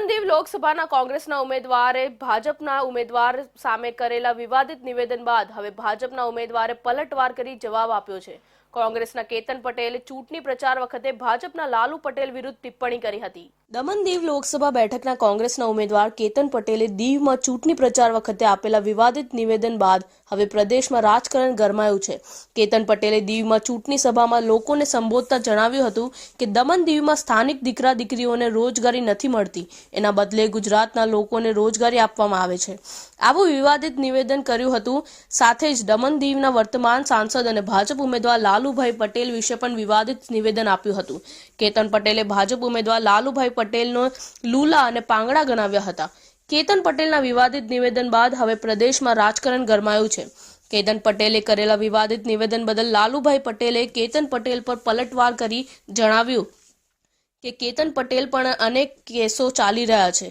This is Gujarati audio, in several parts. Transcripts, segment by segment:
દમણ લોકસભાના કોંગ્રેસના ઉમેદવારે ભાજપના ઉમેદવાર સામે કરેલા વિવાદિત નિવેદન બાદ હવે ભાજપના ઉમેદવારે પલટવાર કરી જવાબ આપ્યો છે. કોંગ્રેસના કેતન પટેલે ચૂંટણી પ્રચાર વખતે ભાજપના લાલુ પટેલ વિરુદ્ધ ટિપ્પણી કરી હતી. દમણ દીવ લોકસભા બેઠકના કોંગ્રેસના ઉમેદવાર કેતન પટેલે દીવમાં ચૂંટણી પ્રચાર વખતે આપેલા વિવાદિત નિવેદન બાદ હવે પ્રદેશમાં રાજકારણ ગરમાયું છે. કેતન પટેલે દીવમાં ચૂંટણી સભામાં લોકોને સંબોધતા જણાવ્યું હતું કે દમણ દીવમાં સ્થાનિક દીકરા દીકરીઓને રોજગારી નથી મળતી. એના બદલે ગુજરાતના લોકોને રોજગારી આપવામાં આવે છે. આવું વિવાદિત નિવેદન કર્યું હતું. સાથે જ દમણ દીવના વર્તમાન સાંસદ અને ભાજપ ઉમેદવાર લાલુભાઈ પટેલ વિશે પણ વિવાદિત નિવેદન આપ્યું હતું. કેતન પટેલે ભાજપ ઉમેદવાર લાલુભાઈ પટેલનો લૂલા અને પાંગડા ગણાવ્યા હતા. કેતન પટેલના વિવાદિત નિવેદન બાદ હવે પ્રદેશમાં રાજકારણ ગરમાયું છે. કેતન પટેલે કરેલા વિવાદિત નિવેદન બદલ લાલુભાઈ પટેલે કેતન પટેલ પર પલટવાર કરી જણાવ્યું કે કેતન પટેલ પણ અનેક કેસો ચાલી રહ્યા છે.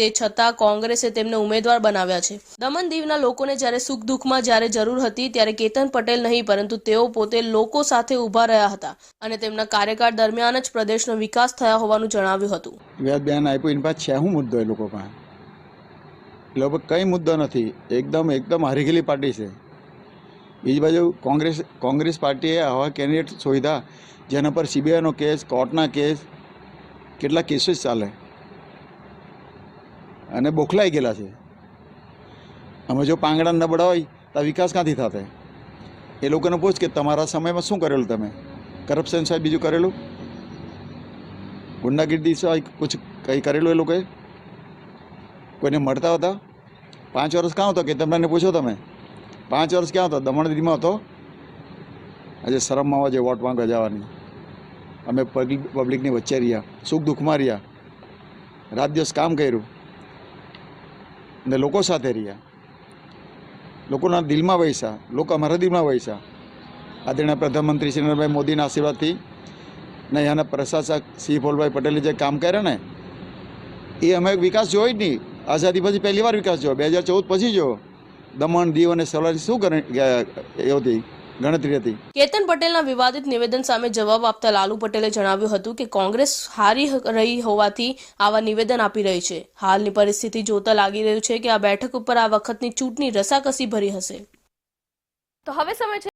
તે છતાં કોંગ્રેસે તેમને ઉમેદવાર બનાવ્યા છે. દમણ દીવના લોકોને જ્યારે સુખ દુઃખમાં જ્યારે જરૂર હતી ત્યારે કેતન પટેલ નહીં, પરંતુ તેઓ પોતે લોકો સાથે ઊભા રહ્યા હતા અને તેમના કાર્યકાળ દરમિયાન જ પ્રદેશનો વિકાસ થયા હોવાનું જણાવ્યું હતું. વ્યાજ બેન આપ્યું, એની પાસે છે હું મુદ્દો એ લોકો પાસે? એ લોકો કંઈ મુદ્દો નથી, એકદમ એકદમ હારી પાર્ટી છે. બીજી બાજુ કોંગ્રેસ કોંગ્રેસ પાર્ટીએ આવા કેન્ડિડેટ શોધ્યા, જેના પર સીબીઆઈનો કેસ, કોર્ટના કેસ, કેટલા કેસીસ ચાલે. અને બોખલાઈ ગયેલા છે. અમે જો પાંગડા નબળા હોય તો વિકાસ ક્યાંથી થશે એ લોકોને પૂછ કે તમારા સમયમાં શું કરેલું તમે? કરપ્શન સાહેબ બીજું કરેલું? ગુંડાગીરી સાહેબ કુછ કંઈ કરેલું એ લોકોએ? કોઈને મળતા હતા? પાંચ વર્ષ ક્યાં હતો કે તમને પૂછો તમે? પાંચ વર્ષ ક્યાં હતો? દમણ દીમાં હતો? આજે શરમમાં આવે છે વોટ માંગવા જવાની. અમે પબ્લિકની વચ્ચે રહ્યા, સુખ દુઃખમાં રહ્યા. રાત દિવસ કામ કર્યું. ને લોકો સાથે રહ્યા. લોકોના દિલમાં વૈસા લોકો અમારા દિલમાં વૈસા આદરણીય પ્રધાનમંત્રી શ્રી નરેન્દ્રભાઈ મોદીના આશીર્વાદથી ને અહીંયાના પ્રશાસક શ્રી ભોલભાઈ પટેલે જે કામ કર્યા ને, એ અમે વિકાસ જોયો જ નહીં. આઝાદી પછી પહેલી વાર વિકાસ જોયો. બે હજાર ચૌદ પછી જોયો. દમણ દીવ અને સૌરાષ્ટ્ર શું કરે, એ હતી? ગણતરી હતી. કેતન પટેલના વિવાદિત નિવેદન સામે જવાબ આપતા લાલુ પટેલે જણાવ્યું હતું કે કોંગ્રેસ હારી રહી હોવાથી આવા નિવેદન આપી રહી છે. હાલની પરિસ્થિતિ જોતા લાગી રહ્યું છે કે આ બેઠક ઉપર આ વખતની ચૂંટણી રસાકસી ભરી હશે. તો હવે સમય છે